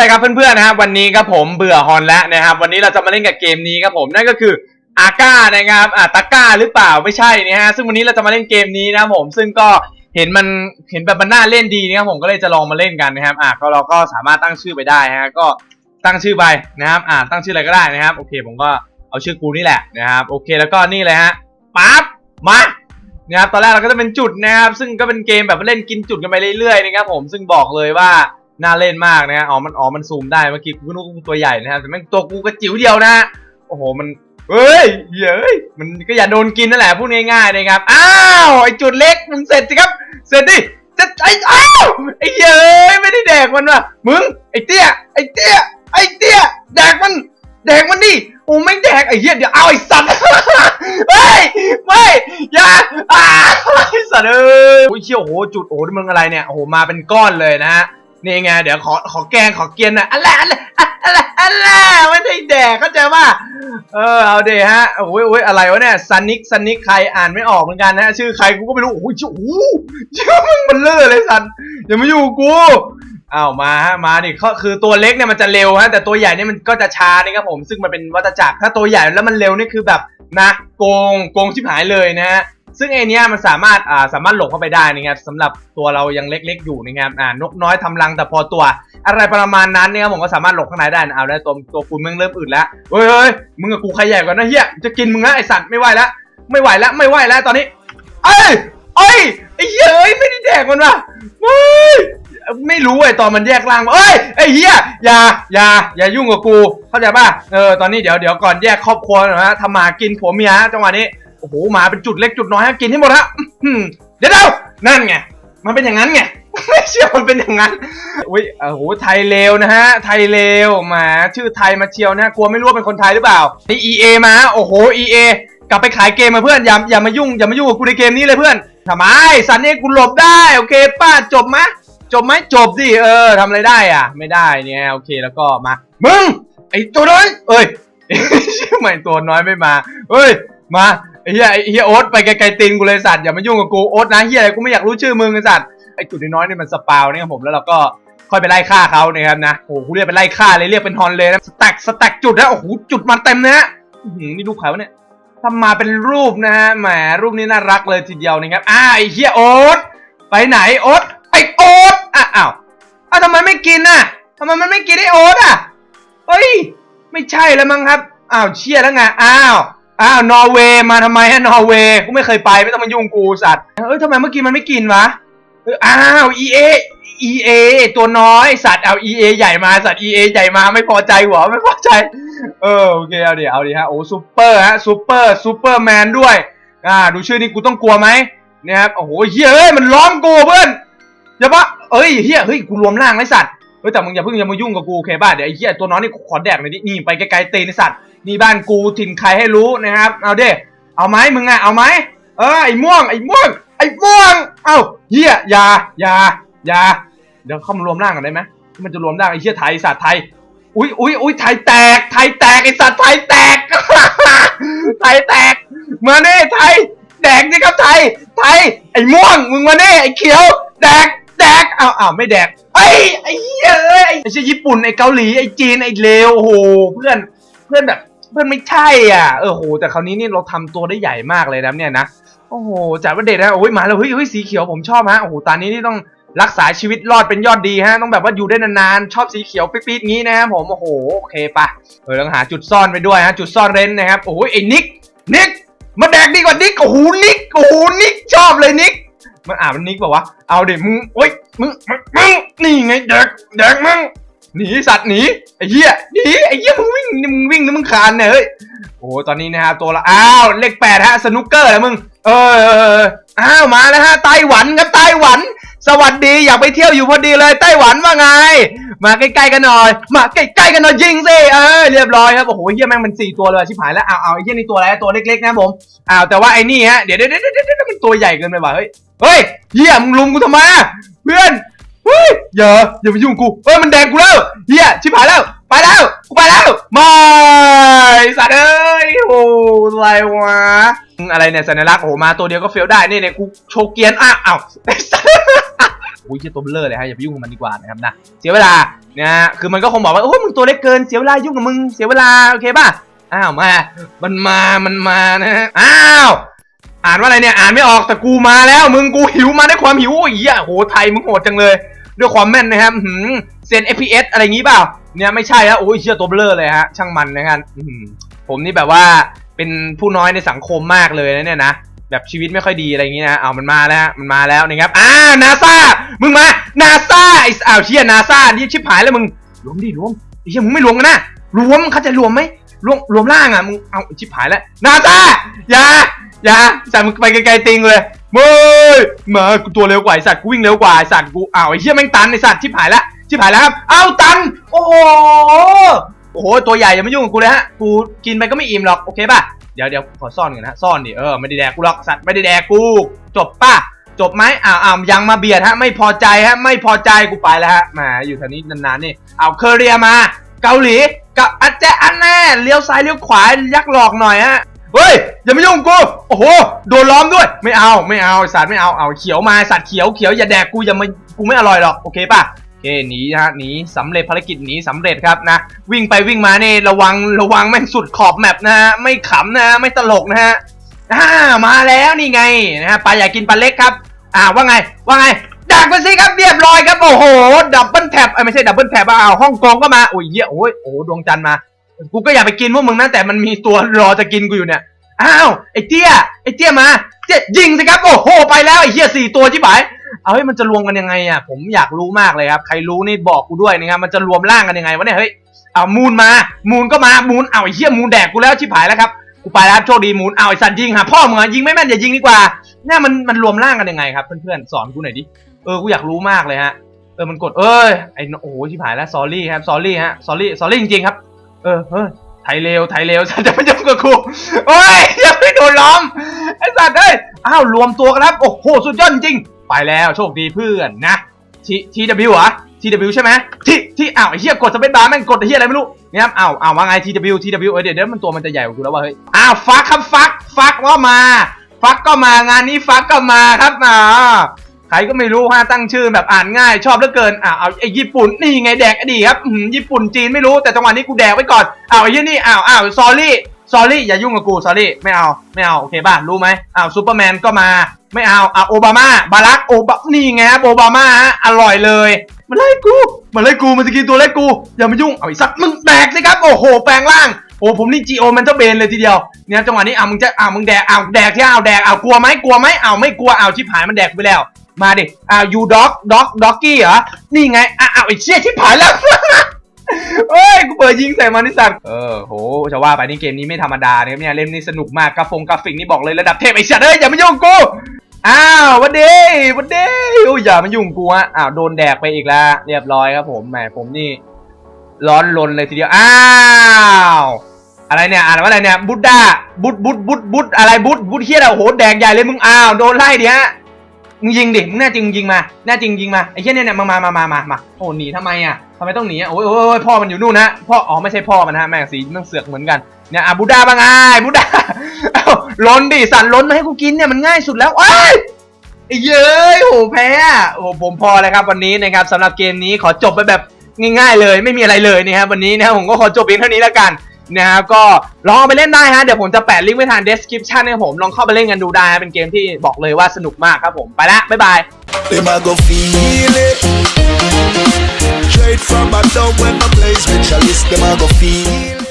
อะไรครับเพื่อนๆนะครับวันนี้ครับผมเบื่อฮอนแล้วนะครับ วันนี้เราจะมาเล่นกับเกมนี้ครับผมนั่นก็คืออาก้านะครับอ่าตาก้าหรือเปล่าไม่ใช่นะฮะซึ่งวันนี้เราจะมาเล่นเกมนี้นะครับผมซึ่งก็เห็นมันเห็นแบบมันน่าเล่นดีนะครับผมก็เลยจะลองมาเล่นกันนะครับอ่าก็เราก็สามารถตั้งชื่อไปได้ฮะก็ตั้งชื่อไปนะครับอ่าตั้งชื่ออะไรก็ได้นะครับ โอเค ผมก็เอาชื่อกูนี่แหละนะครับโอเคแล้วก็นี่เลยฮะปั๊บมานะครับตอนแรกเราก็จะเป็นจุดนะครับซึ่งก็เป็นเกมแบบเล่นกินจุดกันไปเรื่อยๆนะครับผมซึ่งบอกเลยว่า น่าเล่นมากนะฮะอ๋อมันอ๋อมันซูมได้เมื่อกี้กูนึกว่ากูตัวใหญ่นะครับแต่แม่งตัวกูกระจิ๋วเดียวนะโอ้โหมันเฮ้ยเย้ยมันก็อย่าโดนกินนั่นแหละพูดง่ายๆนะครับอ้าวไอจุดเล็กมึงเสร็จสิครับ เสร็จดิจะไอ้อ้าวไอ้เย้ยไม่ได้แดกมันว่ะมึงไอ้เตี้ยไอ้เตี้ยไอ้เตี้ยแดกมัน แดกมันดิโอ้ไม่แดกไอ้เหี้ยเดี๋ยวเอาไอ้สัตว์เฮ้ยไม่อย่าอ้าไอ้สัตว์เอ้ยโอ้ยเชี่ยวโหจุดโอ้โหนี่มึงอะไรเนี่ยโอ้โหมาเป็นก้อนเลยนะฮะ นี่ไงเดี๋ยวขอขอแกงขอเกียนหน่อยอะไรอะไรอะไรอะไรไม่ได้แดกเข้าใจป่ะเออเอาเดฮะโอ้ยโอ้ยอะไรวะเนี่ยซันนิกซันนิกใครอ่านไม่ออกเหมือนกันนะ ชื่อใครกูก็ไม่รู้โอ้ยชื่อโอ้ชื่อมึงมันเลื่อเลยสันอย่ามาอยู่กูอ้าวมาฮะมาดิเขาคือตัวเล็กเนี่ยมันจะเร็วฮะแต่ตัวใหญ่เนี่ยมันก็จะช้านี่ครับผมซึ่งมันเป็นวัฏจักรถ้าตัวใหญ่แล้วมันเร็วนี่คือแบบนะโกงโกงชิบหายเลยนะฮะ ซึ่งไอเนี้ยมันสามารถอ่าสามารถหลงเข้าไปได้นะครับสำหรับตัวเรายังเล็กๆอยู่นะครับอ่านกน้อยทำรังแต่พอตัว อะไรประมาณนั้นเนี่ยครับผมก็สามารถหลงข้างในได้นะเอาได้ตัวตัวคุณมึงเริ่มอื่นแล้วเฮ้ยเฮ้ยมึงกับกูใครใหญ่กว่านะเฮียจะกินมึงนะไอสัตว์ไม่ไหวแล้วไม่ไหวแล้วไม่ไหวแล้วตอนนี้เอ้ยเอ้ยไอ้เหี้ยเอ้ยไม่ได้แดกมันว่ะเฮ้ยไม่รู้ไอ้ตอนมันแยกร่างเอ้ยไอ้เหี้ยอย่าอย่าอย่ายุ่งกับกูเข้าใจป่ะเออตอนนี้เดี๋ยวเดี๋ยวก่อนแยกครอบครัวน่อยนะทำมากินผัวเมียจังหวะนี้ โอ้โหมาเป็นจุดเล็กจุดน้อยฮะกินให้หมดฮะเดี๋ยวเดี๋ยวนั่นไงมันเป็นอย่างนั้นไงไม่เชื่อมันเป็นอย่างนั้นอุ้ยโอ้โหไทยเลวนะฮะ ไทยเลวมาชื่อไทยมาเชียวนะกลัวไม่รู้ว่าเป็นคนไทยหรือเปล่านี่ EA มาโอ้โห EA กลับไปขายเกมมาเพื่อนอย่าอย่ามายุ่งอย่ามายุ่งกับกูในเกมนี้เลยเพื่อนทำไมสันนี่กูหลบได้โอเคป้าจบไหมจบไหมจบดิเออทำอะไรได้อะ ไม่ได้เนี่ยโอเคแล้วก็มามึงไอตัวน้อยเอ้ยชื่อใหม่ตัวน้อยไม่มาเฮ้ยมา ไอ้เฮียไอ้เฮียโอ๊ตไปไกลๆตีนกูเลยสัตว์อย่ามายุ่งกับกูโอ๊ตนะเฮียอะไรกูไม่อยากรู้ชื่อมึงไอ้สัตว์ไอ้จุดน้อยๆนี่มันสปาวเนี่ยครับผมแล้วเราก็ค่อยไปไล่ฆ่าเขานะครับนะโอ้โหกูเรียกเป็นไล่ฆ่าเลยเรียกเป็นฮอนเลยนะสแต็กสแต็กจุดนะโอ้โหจุดมาเต็มนะฮะอื้อหือนี่รูปใครวะเนี่ยทำมาเป็นรูปนะฮะแหมรูปนี้น่ารักเลยทีเดียวนะครับอ่าไอ้เฮียโอ๊ตไปไหนโอ๊ตไอ้โอ๊ตอะอ้าวอ้าวทำไมไม่กินน่ะทำไมมันไม่กินไอ้โอ๊ตอะเฮ้ยไม่ใช่แล้วมั้งครับอ้าวเชี่ยแล้วไงอ้าว อ้าวนอร์เวย์มาทำไมฮะนอร์เวย์กูไม่เคยไปไม่ต้องมายุ่งกูสัตว์เอ้ยทำไมเมื่อกี้มันไม่กินวะเอออ้าว EA EA ตัวน้อยสัตว์เอา EA ใหญ่มาสัตว์ EA ใหญ่มาไม่พอใจหัวไม่พอใจ เออโอเคเอาดิเอาดิฮะโอ้ซูเปอร์ฮะซูเปอร์ซูเปอร์แมนด้วยอ่าดูชื่อนี้กูต้องกลัวไหมเนี่ยครับโอ้โหเฮียเอ้ยมันล้อมกูเพื่อนอย่าปะเอ้ยเฮียเฮ้ยกูรวมร่างไอ้สัตว์ เฮ้ยแต่มึงอย่าเพิ่งอย่ามายุ่งกับกูโอเคป่ะเดี๋ยวไอ้เฮียตัวน้อยนี่ขอแดกหน่อยดินี่ไปไกลๆตีนสัตว์นี่บ้านกูถิ่นใครให้รู้นะครับเอาเด้เอาไหมมึงอะเอาไหมเออไอ้ม่วงไอ้ม่วงไอ้ม่วงเอ้าเฮียอย่าอย่าอย่าเดี๋ยวเข้ามารวมร่างกันได้ไหมมันจะรวมร่างไอ้เฮียไทยสัตว์ไทยอุ้ยอุ้ยอุ้ยไทยแตกไทยแตกไอ้สัตว์ไทยแตกไทยแตกมาเน่ไทยแดกนี่ครับไทยไทยไอ้ม่วงมึงมาเน่ไอ้เขียวแดก แดกอ้าวอ้าวไม่แดกไอ้ยไอ้เหี้ยเอ้ยไอ้เชี่ญี่ปุ่นไอ้เกาหลีไอ้จีนไอ้เลวโอ้โหเพื่อนเพื่อนแบบเพื่อนไม่ใช่อะเออโหแต่คราวนี้นี่เราทำตัวได้ใหญ่มากเลยนะเนี่ยนะโอ้โหจัดว่าเด็ดนะโอ้ยมาแล้วเฮ้ยเฮ้ยสีเขียวผมชอบฮะโอ้โหตอนนี้นี่ต้องรักษาชีวิตรอดเป็นยอดดีฮะต้องแบบว่าอยู่ได้นานๆชอบสีเขียวปี๊ดๆงี้นะครับผมโอ้โหโอเคปะเออต้องหาจุดซ่อนไปด้วยฮะจุดซ่อนเร้นนะครับโอ้โหไอ้นิกนิกมาแดกดีกว่านิกโอ้โหนิกโอ้โหนิกชอบเลยนิก มันอ่านมันนิกบอกว่าเอาเด็กมึงโอ๊ยมึงมึงมึงนี่ไงเด็กเด็กมึงหนีสัตว์หนีไอ้เหี้ยหนีไอ้เหี้ยมึงวิ่งมึงวิ่งหรือมึงคานเนี่ยเฮ้ยโอ้ตอนนี้นะครับตัวละอ้าวเลขแปดฮะสนุกเกอร์แล้วมึง เอออ้าวมาแล้วฮะไต้หวันครับไต้หวัน สวัสดีอยากไปเที่ยวอยู่พอดีเลยไต้หวันว่าไง มาใกล้ๆกันหน่อย มาใกล้ๆกันหน่อยยิงสิเออเรียบร้อยครับโอ้โหเฮียแม่งมันสี่ตัวเลยชิบหายแล้วเอาเอาไอ้เฮียนี่ตัวอะไรตัวเล็กๆนะผมอ้าวแต่ว่าไอ้นี่ฮะเดี๋ยวเดี๋ยวเดี๋ยวเดี๋ยวเดี๋ยวมันตัวใหญ่เกินไปว่ะเฮ้ยเฮ้ยเฮียมึงลุมกูทำไมอะเพื่อนเฮ้ยอย่าอย่ามายุ่งกูเฮ้ยมันแดงกูแล้วเฮียชิบหายแล้วไปแล้วกูไปแล้วไม่สัตว์เอ้ยโอ้อะไรวะ อะไรเนี่ยสัญลักษณ์โอ้โหมาตัวเดียวก็เฟลได้นี่เนี่ยกูโชว์เกียร์อ้าวอ้สัตว์อุ้ยเหี้ยตัวเบลอเลยฮะอย่าไปยุ่งกับมันดีกว่านะครับนะเสียเวลานะฮะคือมันก็คงบอกว่าโอ้ยมึงตัวเล็กเกินเสียเวลายุ่งกับมึงเสียเวลาโอเคป่ะอ้าวมา มันมามันมานะอ้าวอ่านว่าอะไรเนี่ยอ่านไม่ออกแต่กูมาแล้วมึงกูหิวมาด้วยความหิวโอ้ยโหไทยมึงโหดจังเลยด้วยความแม่นนะครับหืมเซน FPS อะไรอย่างงี้เปล่าเนี่ยไม่ใช่ฮะโอ้ยเชื่อตัวเบลอเลยฮะช่างมันนะครับผมนี่แบบว่า เป็นผู้น้อยในสังคมมากเลยนะเนี่ยนะแบบชีวิตไม่ค่อยดีอะไรอย่างงี้นะเอามันมาแล้วมันมาแล้วนะครับอ้าวนาซามึงมานาซาไอ้อ้าวเชียนาซานี่ชิบหายแล้วมึงรวมดิรวมไอ้เชี่ยมึงไม่รวมกันนะรวมเขาใจะรวมไหมรวมรวมล่างอะมึงเอาชิบหายแล้วนาซาอย่าอย่าสัตว์มึงไปไกลๆติงเลยเว้ยมากูตัวเร็วกว่าไอ้สัตว์กูวิ่งเร็วกว่าไอ้สัตว์กูอ้าวไอ้เชี่ยแม่งตันไอ้สัตว์ชิบหายแล้วชิบหายแล้วครับเอาตันโอ้ โอ้โหตัวใหญ่อย่ามายุ่งกับกูเลยฮะกูกินไปก็ไม่อิ่มหรอกโอเคป่ะเดี๋ยวเดี๋ยวขอซ่อนกันนะซ่อนดิเออไม่ได้แดกกูหรอกสัตว์ไม่ได้แดกกูจบป่ะจบไหมอ้าวอ้าวยังมาเบียดฮะ ไม่พอใจฮะ ไม่พอใจกูไปแล้วฮะแหมาอยู่แถวนี้นานๆนี่เอาเคอเรียมา เกาหลีกับอาเจอันแน่เลี้ยวซ้ายเลี้ยวขวายักหลอกหน่อยฮะเฮ้ยอย่ามายุ่งกูโอ้โหโดนล้อมด้วย ไม่เอาไม่เอาสัตว์ไม่เอาเอาเขียวมาสัตว์เขียวเขียวอย่าแดกกูอย่ามากูไม่อร่อยหรอกโอเคป่ะ เคหนีนะฮะหนีสำเร็จภารกิจหนีสำเร็จครับนะ วิ่งไปวิ่งมาเนี่ยระวังระวังแม่งสุดขอบแมปนะฮะไม่ขำนะฮะไม่ตลกนะฮะอ่ามาแล้วนี่ไงนะฮะปลาอยากกินปลาเล็กครับ อ่าว่าไงว่าไงดักไปสิครับเรียบร้อยครับโอ้โหดับเบิลแท็บเอ้ยไม่ใช่ดับเบิลแท็บเอ้าวฮ่องกงก็มาโอ้ยเหี้ยโอ้ยโอ้โหดวงจันทร์มา กูก็อยากไปกินพวกมึงนะแต่มันมีตัวรอจะกินกูอยู่เนี่ยอ้าวไอ้เตี้ยไอ้เตี้ยมาเตี้ยยิงสิครับโอ้โหไปแล้วไอ้เหี้ยสี่ตัวที่ไหน เอาเฮ้ยมันจะรวมกันยังไงอะผมอยากรู้มากเลยครับ ใครรู้นี่บอกกูด้วยนะครับมันจะรวมร่างกันยังไงวะเนี่ยเฮ้ยเอามูนมามูนก็มามูนเอาไอ้เหี้ยมูนแดกกูแล้วชิบหายแล้วครับกูไปแล้วโชคดีมูนเอาไอ้สันยิงหาพ่อมึงอะยิงไม่แม่นอย่ายิงดีกว่าเนี่ยมันมันรวมร่างกันยังไงครับเพื่อนๆสอนกูหน่อยดิเออกูอยากรู้มากเลยฮะเออมันกดเอ้ยไอ้โอ้โหชิบหายแล้ว sorry ครับ sorry ฮะ sorry sorry จริงๆครับ เออเฮ้ยไทยเร็วไทยเร็วฉันจะไม่ยุ่งกับกูโอ้ยยังไม่โดนล้อมไอ้สัตว์เอ้ยอ้าวรวมตัวกันครับโอ้โหสุดยอดจริง ไปแล้วโชคดีเพื่อนนะทีทีวเหรอทีวใช่ไหมทีที่อ้าวไอ้เหี้ยกดสเปซบาร์แม่งกดไอ้เหี้ยอะไรไม่รู้เนี่ยครับอ้าวอ้าวว่าไงทีวทีวเออเดี๋ยวเดี๋ยวมันตัวมันจะใหญ่กว่ากูแล้วว่าเฮ้ยอ้าวฟักครับฟักฟักว่ามา ฟักก็มางานนี้ฟักก็มาครับอ่าใครก็ไม่รู้ฮะตั้งชื่อแบบอ่านง่ายชอบเหลือเกินอ้าวเอาไอ้ญี่ปุ่นนี่ไงแดกอดีครับญี่ปุ่นจีนไม่รู้แต่จังหวะนี้กูแดกไว้ก่อนอ้าวไอ้เหี้ยนี่อ้าวอ้าวซอรี่ซอรี่อย่ายุ่งกับกูซอรี่ไม่เอาไม่เอาโอเคป่ะรู้ไหมอ้าวซูเปอร์แมนก็มา ไม่เอาอะโอบามาบารักโอบานี่ไงครับโอบามาฮะอร่อยเลยมาไล่กูมาไล่กูมันจะกินตัวเล็กกู อย่ามายุ่งเอาไอ้สัตว์มึงแดกสิครับโอ้โหแปลงร่างโอ้ผมนี่จีโอแมนเทอร์เบนเลยทีเดียวเนี่ยจังหวะนี้อะมึงจะอะมึงแดกอะแดกที่อะแดกอะกลัวไหมกลัวไหมอะไม่กลัวอะชิบหายมันแดกไปแล้ว มาดิอะยูด็อกด็อกด็อกกี้เหรอนี่ไงอะอะไอ้เชี่ยชิบหายแล้ว เฮ้ยกูเปิดยิงใส่มันนี่สัตว์เออโหจะว่าไปนี่เกมนี้ไม่ธรรมดานะครับเนี่ยเล่นนี่สนุกมากกราฟงกราฟิกนี่บอกเลยระดับเทพไอ้สัตว์เอ้ยอย่ามายุ่งกูอ้าววันเดีวันเดีโอ้ยอย่ามายุ่งกูฮะอ้าวโดนแดกไปอีกแล้วเรียบร้อยครับผมแหมผมนี่ ร้อนลนเลยทีเดียวอ้าวอะไรเนี่ยอ่านว่าอะไรเนี่ยบุดดาบุดบุดบุดบุดอะไรบุดบุดเฮียอะไรโอ้โหแดกใหญ่เลยมึงอ้าวโดนไล่ดิฮะ มึงยิงดิ มึงแน่จริงมึงยิงมา แน่จริงยิงมา ไอ้เฮียเนี่ยเนี่ยมามามามามามาโอ้หนีทำไมอะทำไมต้องหนีอะโอ้ยโอ้ยโอ้ยพ่อมันอยู่นู่นนะ พ่อ อ๋อไม่ใช่พ่อมันฮะแม่งสีมันเสือกเหมือนกัน เนี่ยอะบุดาบ้างไงบุดาเอ้าล้นดิ สั่นล้นมาให้กูกินเนี่ยมันง่ายสุดแล้วอ้ายไอ้เย้ยโหแพ้อะโอ้ผมพอเลยครับวันนี้นะครับสำหรับเกมนี้ขอจบไปแบบง่ายๆเลย ไม่มีอะไรเลยนะครับวันนี้นะครับผมก็ขอจบเพียงเท่านี้แล้วกัน นะครับก็ลองเอาไปเล่นได้ฮะเดี๋ยวผมจะแปะลิงก์ไว้ทาง description ให้ผมลองเข้าไปเล่นกันดูได้ฮะเป็นเกมที่บอกเลยว่าสนุกมากครับผมไปละบ๊ายบาย Them a go feel it. Straight from a dog when my play specialist, them I go feel